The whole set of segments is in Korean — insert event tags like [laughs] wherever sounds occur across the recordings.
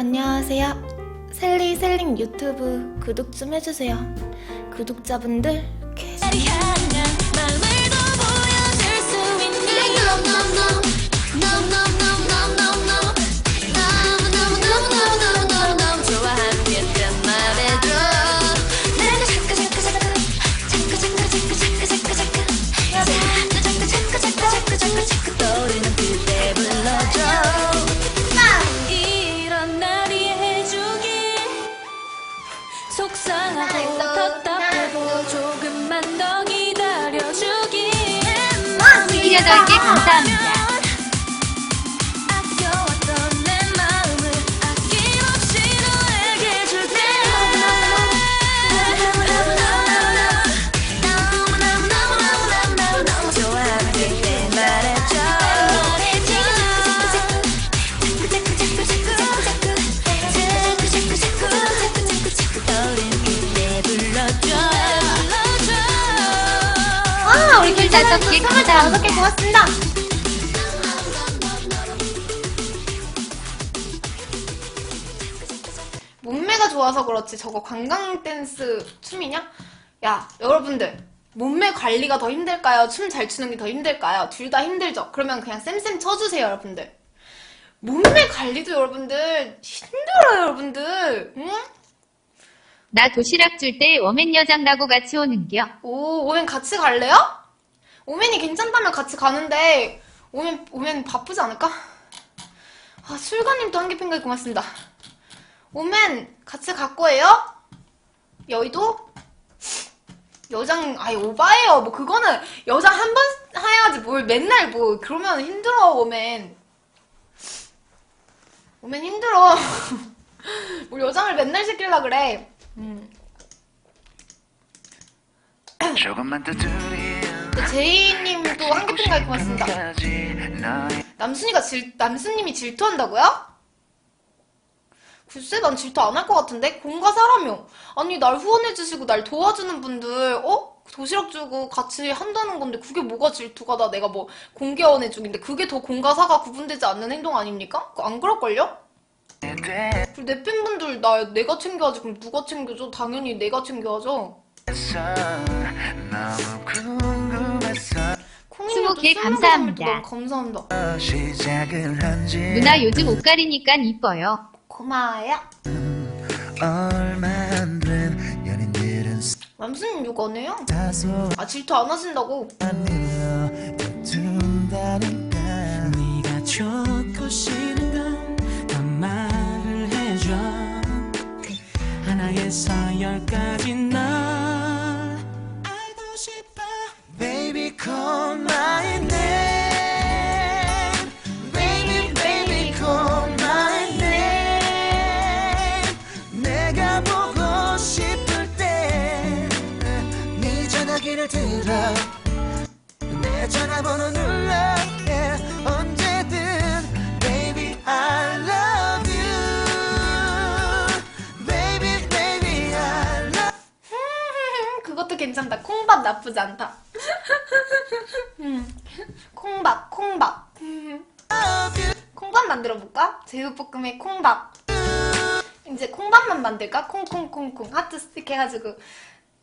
안녕하세요. 셀리 셀링 유튜브 구독 좀 해주세요. 구독자분들 계속 28개 감 감사합니다. 다섯 개 고맙습니다. 몸매가 좋아서 그렇지 저거 관광 댄스 춤이냐? 야 여러분들 몸매 관리가 더 힘들까요? 춤 잘 추는 게 더 힘들까요? 둘 다 힘들죠? 그러면 그냥 쌤쌤 쳐주세요 여러분들 몸매 관리도 여러분들 힘들어요 여러분들 응? 나 도시락 줄 때 워맨 여장라고 같이 오는겨. 오, 오멘 같이 갈래요? 오멘이 괜찮다면 같이 가는데, 오멘, 오멘 바쁘지 않을까? 아, 술가님도 한개 핑글 고맙습니다. 오멘 같이 갈 거예요? 여의도? 여장, 아이, 오바예요. 뭐, 그거는 여장 한 번 해야지 뭘 맨날 뭐, 그러면 힘들어, 오멘. 오멘 힘들어. [laughs] 뭘 여장을 맨날 시키려 그래. 음. 조금만 더 또 제이님도 한개 핑글 고맙습니다. 너의 남순이가 질, 남순님이 질투한다고요? 글쎄, 난 질투 안 할 것 같은데? 공과 사람이요. 아니, 날 후원해주시고 날 도와주는 분들, 어? 도시락 주고 같이 한다는 건데, 그게 뭐가 질투가 나 내가 뭐, 공개원해 중인데, 그게 더 공과 사가 구분되지 않는 행동 아닙니까? 안 그럴걸요? 대해서 그리고 내 팬분들, 나, 내가 챙겨야지. 그럼 누가 챙겨줘? 당연히 내가 챙겨야죠. 스무 또개 감사합니다. 감사합니다. 누나 요즘 옷 가리니까 이뻐요. 고마워요. 얼마 안된 연인들은 남순님 이거 안 해요? 아, 질투 안 하신다고? 해줘 하나에서 열까지 널 love [laughs] 그것도 괜찮다. 콩밥 나쁘지 않다. 음, 콩밥, 콩밥. 음, 콩밥 만들어 볼까? 제육볶음에 콩밥. 이제 콩밥만 만들까? 콩콩콩콩 하트 스틱 해가지고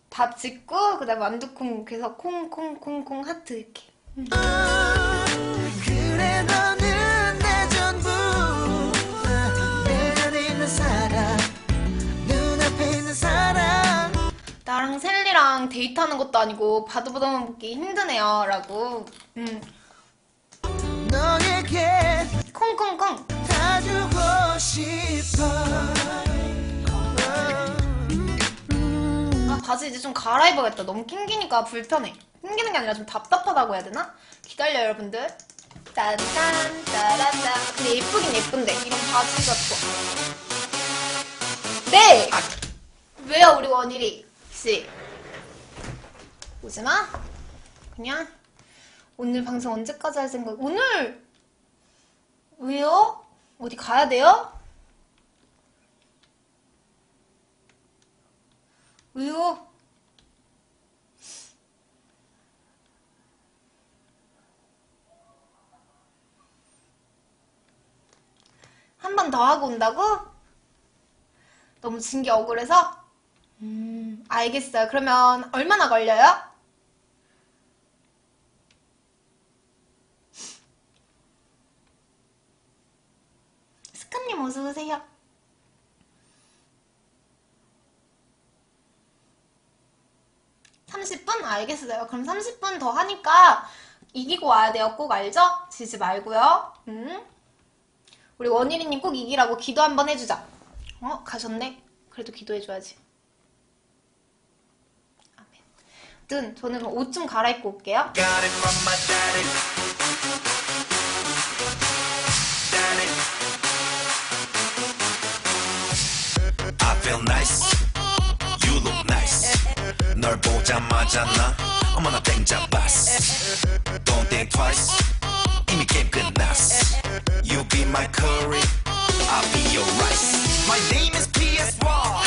밥 짓고 그 다음 완두콩 그래서 콩콩콩콩 하트 이렇게. 그래 셀리랑 데이트하는 것도 아니고 바도 바도 먹기 힘드네요. 라고. 음, 콩콩콩. 아, 바지 이제 좀 갈아입어야겠다. 너무 낑기니까 불편해. 낑기는 게 아니라 좀 답답하다고 해야 되나? 기다려, 여러분들. 짠짠, 짜라짠. 근데 예쁘긴 예쁜데. 이런 바지가 좋아. 네! 왜요, 우리 원일이? 씨. 오지 마. 그냥 오늘 방송 언제까지 할 생각? 오늘 왜요? 어디 가야 돼요? 왜요? 한 번 더 하고 온다고? 너무 진게 억울해서? 음, 알겠어요. 그러면 얼마나 걸려요? 어서오세요. 30분? 알겠어요. 그럼 30분 더 하니까 이기고 와야 돼요. 꼭 알죠? 지지 말고요. 음. 우리 원일이님 꼭 이기라고 기도 한번 해주자. 어? 가셨네? 그래도 기도해줘야지. 아멘. 든 저는 옷 좀 갈아입고 올게요. nice. You look nice. 널 보자마자 나 어머나 땡잡았어 Don't think twice. 이미 게임 끝났어. You be my curry. I'll be your rice. My name is PS1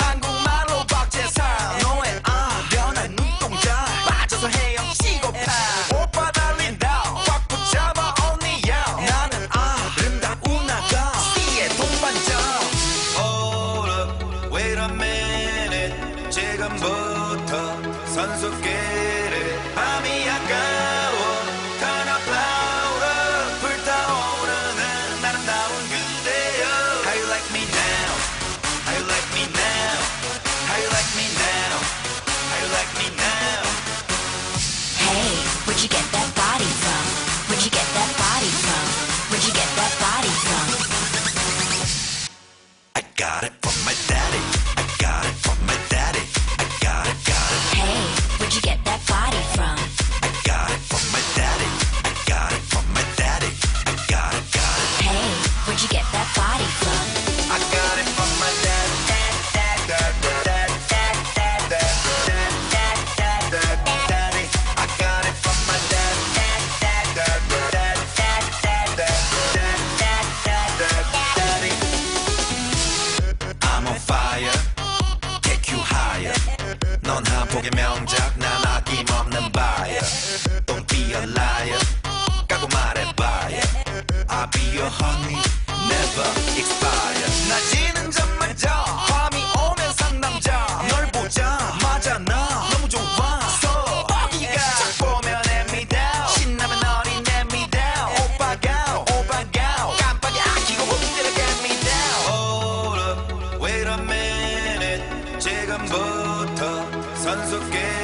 Sons of Gaia.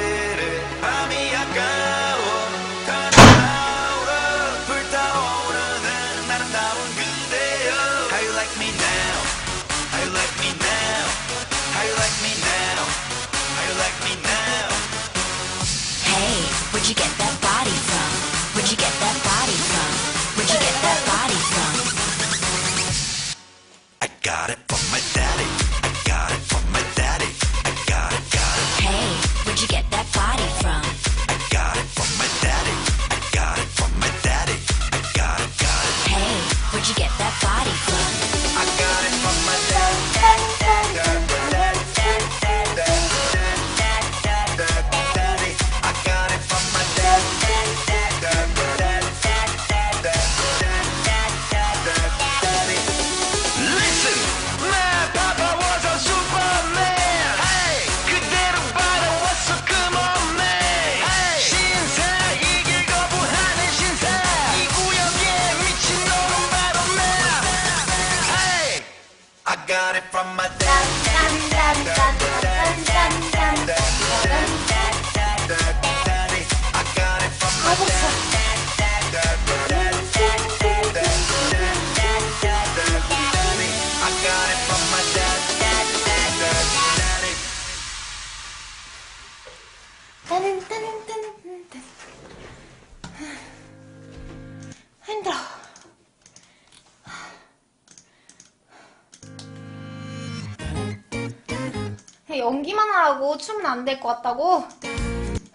연기만 하라고 춤은 안 될 것 같다고?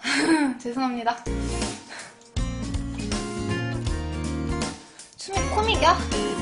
[laughs] 죄송합니다. 춤이 코믹이야?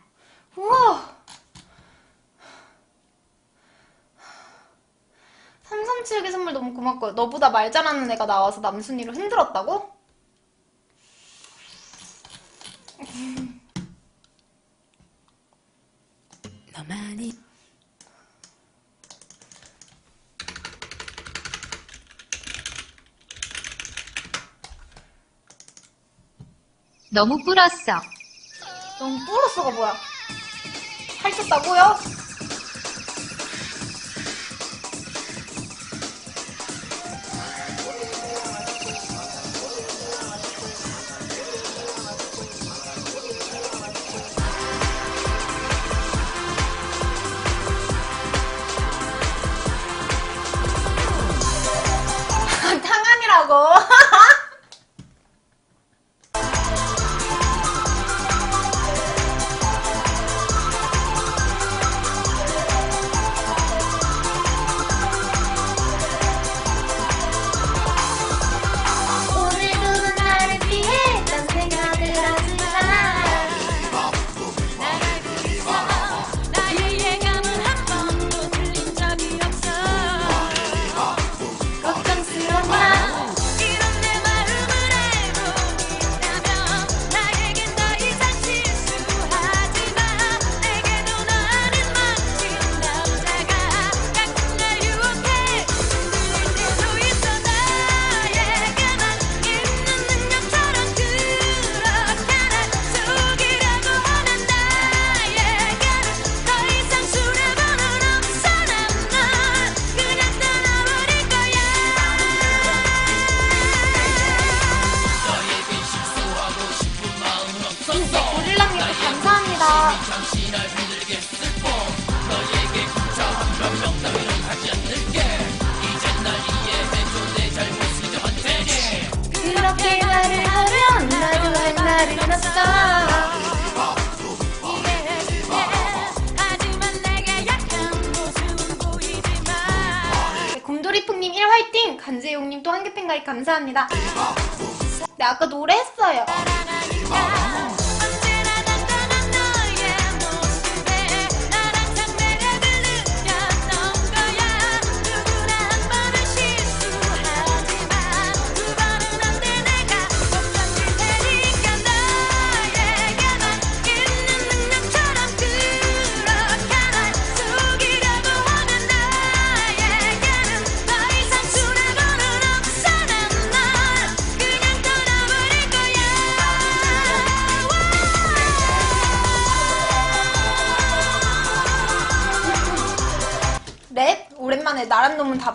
고맙고요. 너보다 말 잘하는 애가 나와서 남순이를 흔들었다고? [laughs] 너만이 너무 뿔었어. 너무 플러스가 뭐야? 살쪘다고요? 곰돌이풍님 1 화이팅! 간재용님 또 한개팬 가입 감사합니다. 네 아까 노래했어요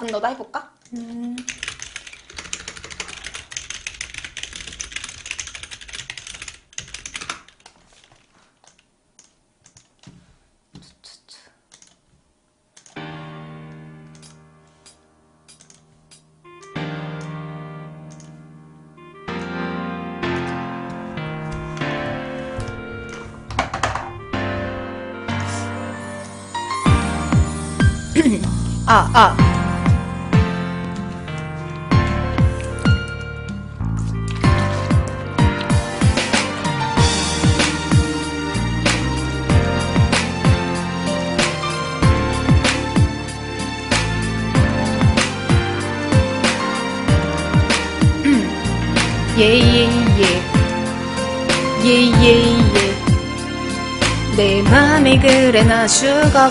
답은 너다 해볼까? 음. 아, 아. 그래 나 죽어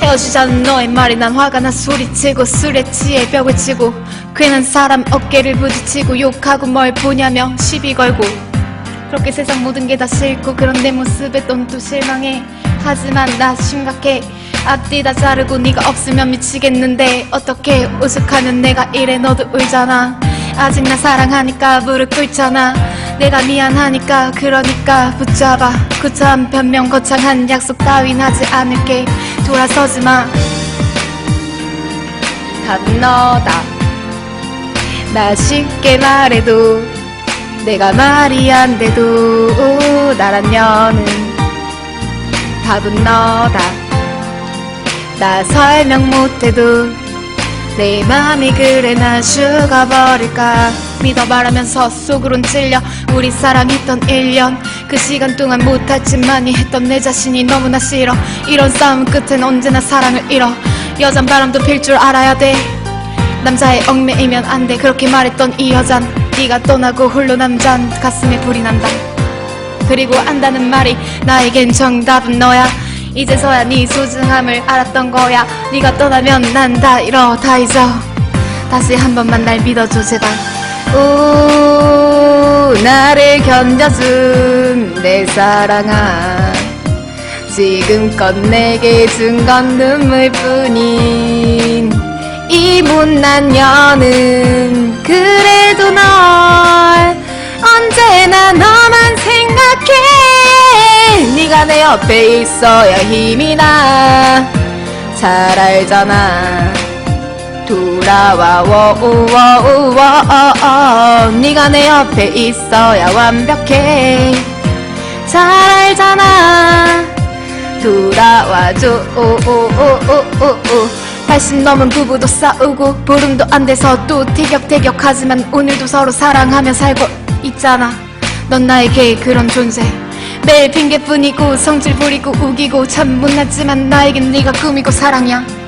헤어지자는 너의 말이 난 화가 나 소리치고 술에 취해 벽을 치고 괜한 사람 어깨를 부딪히고 욕하고 뭘 보냐며 시비 걸고 그렇게 세상 모든 게 다 싫고 그런 내 모습에 넌 또 실망해. 하지만 나 심각해. 앞뒤 다 자르고 네가 없으면 미치겠는데 어떻게 우습하는 내가 이래 너도 울잖아. 아직 나 사랑하니까 무릎 꿇잖아 내가 미안하니까 그러니까 붙잡아. 구차한 변명 거창한 약속 따윈 하지 않을게. 돌아서지 마. 답은 너다. 나 쉽게 말해도 내가 말이 안 돼도 나란 년은 답은 너다. 나 설명 못해도 내 맘이 그래 나 죽어버릴까 믿어 말하면서 속으론 찔려 우리 사랑했던 1년. 그 시간 동안 못했지만이 했던 내 자신이 너무나 싫어. 이런 싸움 끝엔 언제나 사랑을 잃어. 여잔 바람도 필 줄 알아야 돼. 남자의 얽매이면 안 돼. 그렇게 말했던 이 여잔. 네가 떠나고 홀로 남잔. 가슴에 불이 난다. 그리고 안다는 말이 나에겐 정답은 너야. 이제서야 네 소중함을 알았던 거야. 네가 떠나면 난 다 잃어. 다 잊어. 다시 한 번만 날 믿어줘 제발 오 나를 견뎌준 내 사랑아. 지금껏 내게 준 건 눈물뿐인 이 못난 년은 그래도 널 언제나 너만 생각해. 네가 내 옆에 있어야 힘이 나. 잘 알잖아 돌아와 워우워우워 네가 내 옆에 있어야 완벽해. 잘 알잖아. 돌아와줘 오오오오오오. 80 넘은 부부도 싸우고 보름도 안 돼서 또 티격태격 하지만 오늘도 서로 사랑하며 살고 있잖아. 넌 나에게 그런 존재. 매일 핑계뿐이고 성질 부리고 우기고 참 못났지만 나에겐 네가 꿈이고 사랑이야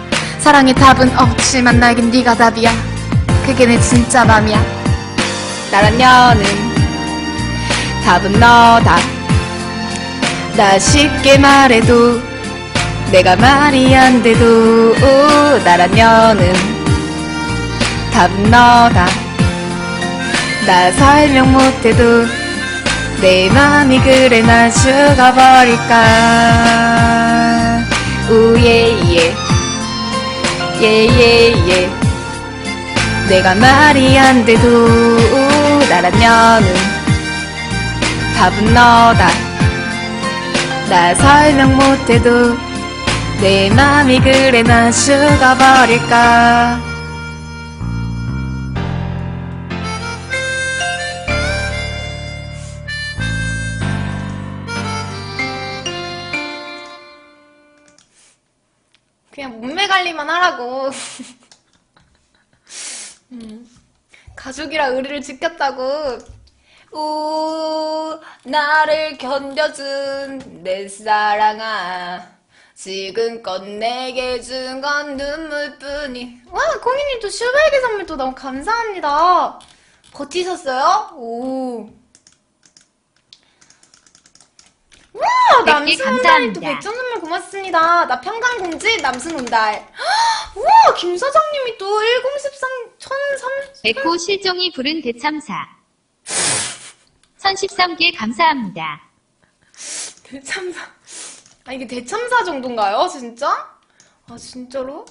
사랑의 답은 없지만 나에겐 네가 답이야. 그게 내 진짜 맘이야. 나란 년은 답은 너다. 나 쉽게 말해도 내가 말이 안 돼도 오, 나란 년은 답은 너다. 나 설명 못해도 내 맘이 그래 나 죽어버릴까. 우예예 예 예 예. 내가 말이 안 돼도 년은 답은 너다. 나 설명 못해도 내 맘이 그래 나 죽어버릴까 관리만 하라고. [laughs] 음, 가족이라 의리를 지켰다고. 오 나를 견뎌준 내 사랑아. 지금껏 내게 준 건 눈물뿐이. 와 공인님도 슈베르게 선물 또 너무 감사합니다. 버티셨어요? 오 와백개 남승훈달님 또 감사합니다. 백전 선물 고맙습니다 나 평강공지 남승훈달 [gasps] 우와 김 사장님이 또 1013 1003 에코 실종이 부른 대참사. 1013개 감사합니다. 대참사. 아, 이게 대참사 정도인가요? 진짜? 아, 진짜로?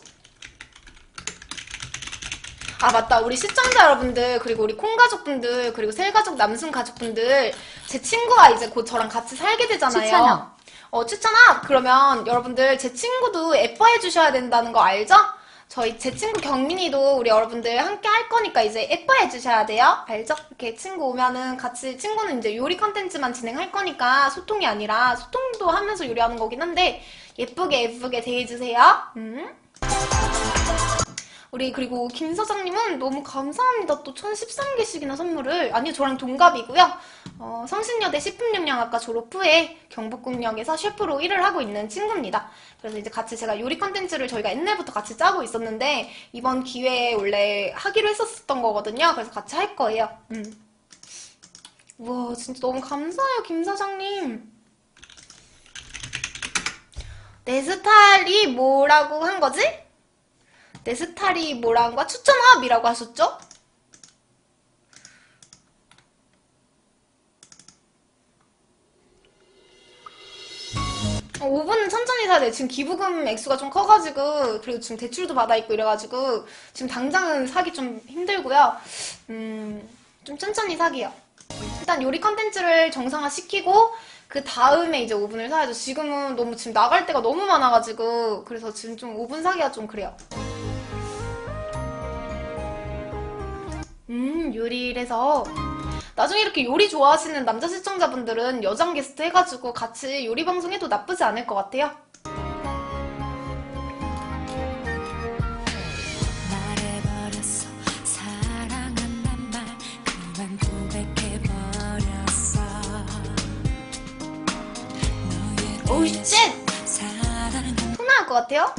아, 맞다. 우리 시청자 여러분들, 그리고 우리 콩 가족분들, 그리고 셀 가족 남순 가족분들, 제 친구가 이제 곧 저랑 같이 살게 되잖아요. 추천업. 어, 추천합! 그러면 여러분들 제 친구도 예뻐해 주셔야 된다는 거 알죠? 저희 제 친구 경민이도 우리 여러분들 함께 할 거니까 이제 예뻐해 주셔야 돼요. 알죠? 이렇게 친구 오면은 같이 친구는 이제 요리 컨텐츠만 진행할 거니까 소통이 아니라 소통도 하면서 요리하는 거긴 한데 예쁘게 예쁘게 대해주세요. 음. 우리 그리고 김 사장님은 너무 감사합니다. 또 1013개씩이나 선물을 아니요 저랑 동갑이고요. 어, 성신여대 식품영양학과 졸업 후에 경북국역에서 셰프로 일을 하고 있는 친구입니다. 그래서 이제 같이 제가 요리 컨텐츠를 저희가 옛날부터 같이 짜고 있었는데 이번 기회에 원래 하기로 했었던 거거든요. 그래서 같이 할 거예요. 음. 우와 진짜 너무 감사해요 김 사장님. 내 스타일이 뭐라고 한 거지? 뭐라는 거야? 추천합이라고 하셨죠? 어, 5분은 천천히 사야 돼. 지금 기부금 액수가 좀 커가지고, 그리고 지금 대출도 받아 있고 이래가지고, 지금 당장은 사기 좀 힘들고요. 음, 좀 천천히 사기요. 일단 요리 컨텐츠를 정상화 시키고, 그 다음에 이제 5분을 사야죠. 지금은 너무 지금 나갈 때가 너무 많아가지고, 그래서 지금 좀 5분 사기가 좀 그래요. 음, 요리를 서 나중에 이렇게 요리 좋아하시는 남자 시청자분들은 여장 게스트 해가지고 같이 요리 방송 해도 나쁘지 않을 것 같아요. 고백해버렸어 쉣! 나올 것 같아요?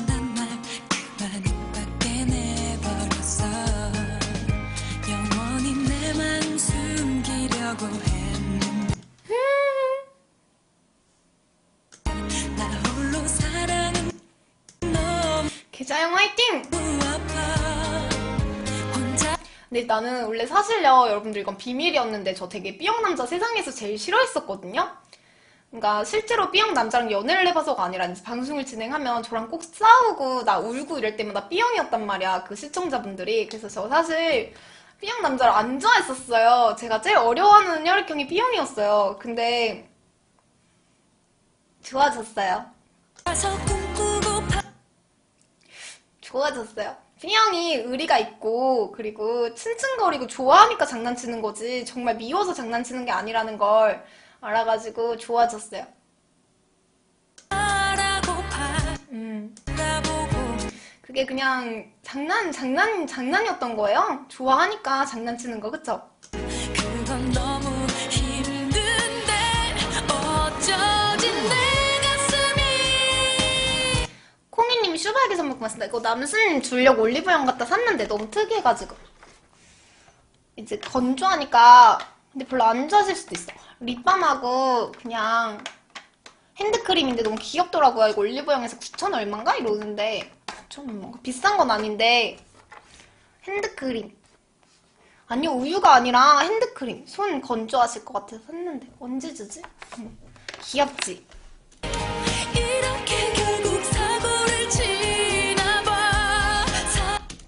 숨기려고 했는데 나 홀로 사랑은 너무 계좌형 화이팅! 근데 나는 원래 사실요, 여러분들 이건 비밀이었는데 저 되게 B형 남자 세상에서 제일 싫어했었거든요? 그러니까 실제로 B형 남자랑 연애를 해봐서가 아니라 이제 방송을 진행하면 저랑 꼭 싸우고 나 울고 이럴 때마다 B형이었단 말이야, 그 시청자분들이. 그래서 저 사실 B형 남자를 안 좋아했었어요. 제가 제일 어려워하는 혈액형이 B형이었어요. 근데 좋아졌어요. 좋아졌어요. B형이 의리가 있고, 그리고 츤츤거리고 좋아하니까 장난치는 거지, 정말 미워서 장난치는 게 아니라는 걸 알아가지고 좋아졌어요. 음. 그게 그냥 장난, 장난, 장난이었던 거예요. 좋아하니까 장난치는 거, 그쵸? 그건 너무 힘든데 어쩌지 내 가슴이 콩이님 슈바하게 선물 고맙습니다. 이거 남순 주려고 올리브영 갖다 샀는데 너무 특이해가지고. 이제 건조하니까, 근데 별로 안 좋아하실 수도 있어. 립밤하고 그냥 핸드크림인데 너무 귀엽더라고요. 이거 올리브영에서 9천 얼마인가? 이러는데, 좀 뭔가 비싼 건 아닌데, 핸드크림. 아니, 우유가 아니라 핸드크림. 손 건조하실 것 같아서 샀는데, 언제 주지? 음, 귀엽지?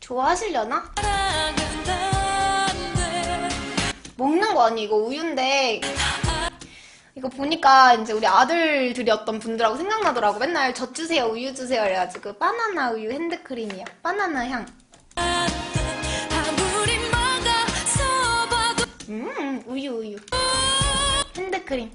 좋아하시려나? 먹는 거 아니 이거 우유인데 이거 보니까 이제 우리 아들들이었던 분들하고 생각나더라고 맨날 젖 주세요 우유 주세요 그래가지고 바나나 우유 핸드크림이야 바나나 향 음, 우유, 우유. 핸드크림.